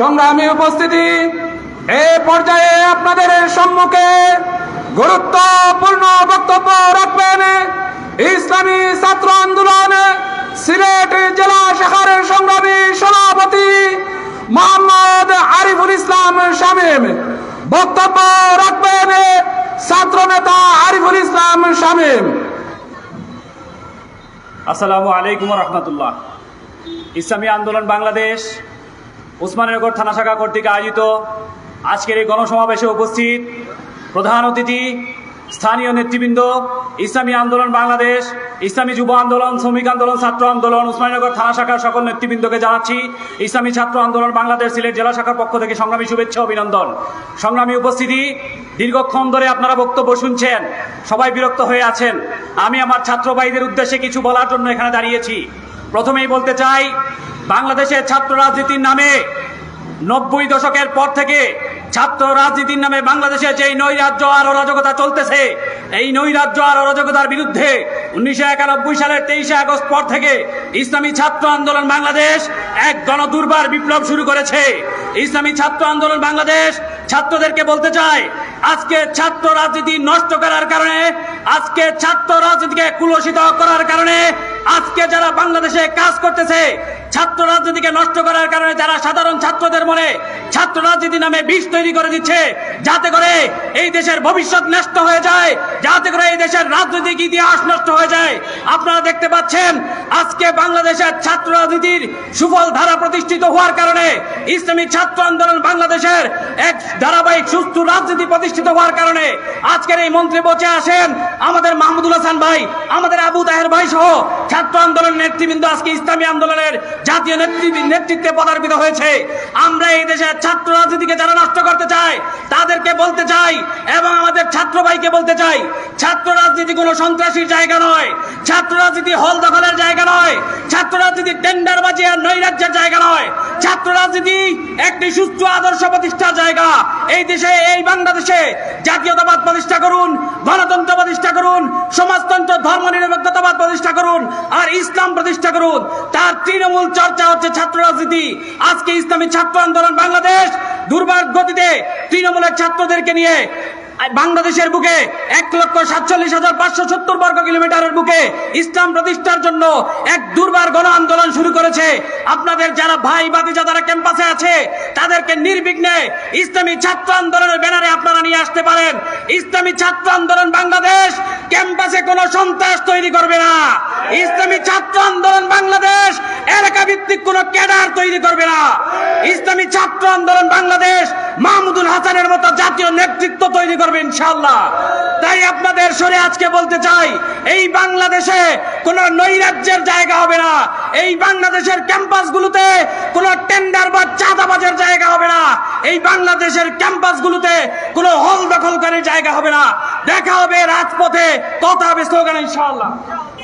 সংগ্রামী উপস্থিতি, এ পর্যায়ে আপনাদের সম্মুখে গুরুত্বপূর্ণ বক্তব্য রাখবেন ইসলামী ছাত্র আন্দোলন সিলেট জেলা শাখার সংগ্রামী সভাপতি মোহাম্মদ আরিফুল ইসলাম শামীম। বক্তব্য রাখবেন ছাত্র নেতা আরিফুল ইসলাম শামীম। আসসালামু আলাইকুম রহমতুল্লাহ। ইসলামী আন্দোলন বাংলাদেশ উসমাননগর থানা শাখা কর্তৃক আয়োজিত আজকের এই গণসমাবেশে উপস্থিত প্রধান অতিথি, স্থানীয় নেতৃবৃন্দ, ইসলামী আন্দোলন বাংলাদেশ, ইসলামী যুব আন্দোলন, শ্রমিক আন্দোলন, ছাত্র আন্দোলন উসমানীনগর থানা শাখার সকল নেতৃবৃন্দকে জানাচ্ছি, ইসলামী ছাত্র আন্দোলন বাংলাদেশ সিলেট জেলা শাখার পক্ষ থেকে সংগ্রামী শুভেচ্ছা, অভিনন্দন। সংগ্রামী উপস্থিতি, দীর্ঘক্ষণ ধরে আপনারা বক্তব্য শুনছেন, সবাই বিরক্ত হয়ে আছেন। আমি আমার ছাত্র ভাইদের উদ্দেশ্যে কিছু বলার জন্য এখানে দাঁড়িয়েছি। প্রথমেই বলতে চাই বাংলাদেশের ছাত্র রাজনীতির নামে নব্বই দশকের পর থেকে ছাত্র রাজনীতির নামে বাংলাদেশে যে নৈরাজ্য আর অরাজকতা চলতেছে, এই নৈরাজ্য আর অরাজকতার বিরুদ্ধে উনিশশো একানব্বই সালের তেইশে আগস্ট পর থেকে ইসলামী ছাত্র আন্দোলন বাংলাদেশ এক গণদুর্বার বিপ্লব শুরু করেছে। ইসলামী ছাত্র আন্দোলন বাংলাদেশ ছাত্রদেরকে বলতে চায়, আজকে ছাত্র রাজনীতি নষ্ট করার কারণে, আজকে ছাত্র রাজনীতিকে কুলসিত করার কারণে, আজকে যারা বাংলাদেশে কাজ করতেছে ছাত্র রাজনীতিকে নষ্ট করার কারণে যারা সাধারণ ছাত্রদের মনে ছাত্র রাজনীতি নামে বিষ তৈরি করে দিচ্ছে, যাতে করে এই দেশের ভবিষ্যৎ নষ্ট হয়ে যায়, যাতে করে এই দেশের রাজনৈতিক ইতিহাস নষ্ট হয়ে যায়। আপনারা দেখতে পাচ্ছেন, আজকে বাংলাদেশের ছাত্র রাজনীতির সুফল ধারা প্রতিষ্ঠিত হওয়ার কারণে ইসলামী ছাত্র আন্দোলন বাংলাদেশের এক ধারাবাহিক সুস্থ রাজনীতি প্রতিষ্ঠিত হওয়ার কারণে আজকের এই মন্ত্রী বসে আসেন আমাদের মাহমুদুল হাসান ভাই, আমাদের আবু তাহের ভাই সহ ছাত্র আন্দোলন নেতৃবৃন্দ আজকে ইসলামী আন্দোলনের জাতীয় নেতৃবৃন্দ নেতৃত্বে পদার্পিত হয়েছে। আমরা এই দেশের ছাত্র রাজনীতিকে যারা নষ্ট করতে চায়, তাদেরকে বলতে চাই এবং আমাদের ছাত্র ভাইকে বলতে চাই, ছাত্র রাজনীতি কোনো সন্ত্রাসীর জায়গা নয়, ছাত্র রাজনীতি হল দখলের জায়গা নয়, ছাত্র রাজনীতি টেন্ডারবাজি আর নৈরাজ্যের জায়গা ছাত্র রাজনীতি একটি সুস্থ আদর্শ প্রতিষ্ঠার জায়গা। এই দেশে, এই বাংলাদেশে জাতীয়তাবাদ প্রতিষ্ঠা করুন, গণতন্ত্র প্রতিষ্ঠা করুন, সমাজতন্ত্র ধর্ম নিরপেক্ষতাবাদ প্রতিষ্ঠা করুন আর ইসলাম প্রতিষ্ঠা করুন। তার তৃণমূল চর্চা হচ্ছে ছাত্র রাজনীতি আজকে ইসলামী ছাত্র আন্দোলন বাংলাদেশ দুর্বার তৃণমূলের ছাত্রদেরকে নিয়ে বাংলাদেশের বুকে এক লক্ষ সাতচল্লিশ হাজার পাঁচশো সত্তর বর্গ কিলোমিটারের বুকে ইসলাম প্রতিষ্ঠার জন্য এক দুর্বার গণ আন্দোলন শুরু করেছে। আপনাদের যারা ভাই বাতিজা যারা ক্যাম্পাসে আছে, তাদেরকে নির্বিঘ্নে ইসলামী ছাত্র আন্দোলনের ব্যানারে আপনারা নিয়ে আসতে পারেন। ইসলামী ছাত্র আন্দোলন বাংলাদেশ ক্যাম্পাসে কোন সন্ত্রাস তৈরি করবে না। ইসলামী ছাত্র আন্দোলন বাংলাদেশ এলাকা ভিত্তিক কোন ক্যাডার তৈরি করবে না। ইসলামী ছাত্র আন্দোলন বাংলাদেশ মাহমুদুল হাসানের মতো জাতীয় নেতৃত্ব তৈরি করবে ইনশাল্লাহ তাই আপনাদের সরে আজকে বলতে চাই, এই বাংলাদেশে কোন নৈরাজ্যের জায়গা হবে না। এই বাংলাদেশের ক্যাম্পাসগুলোতে কোন টেন্ডার বা চাঁদাবাজের জায়গা হবে না। এই বাংলাদেশের ক্যাম্পাসগুলোতে কোন হল দখলকারী জায়গা হবে না। দেখা হবে রাজপথে, কথা হবে স্লোগান ইনশাআল্লাহ।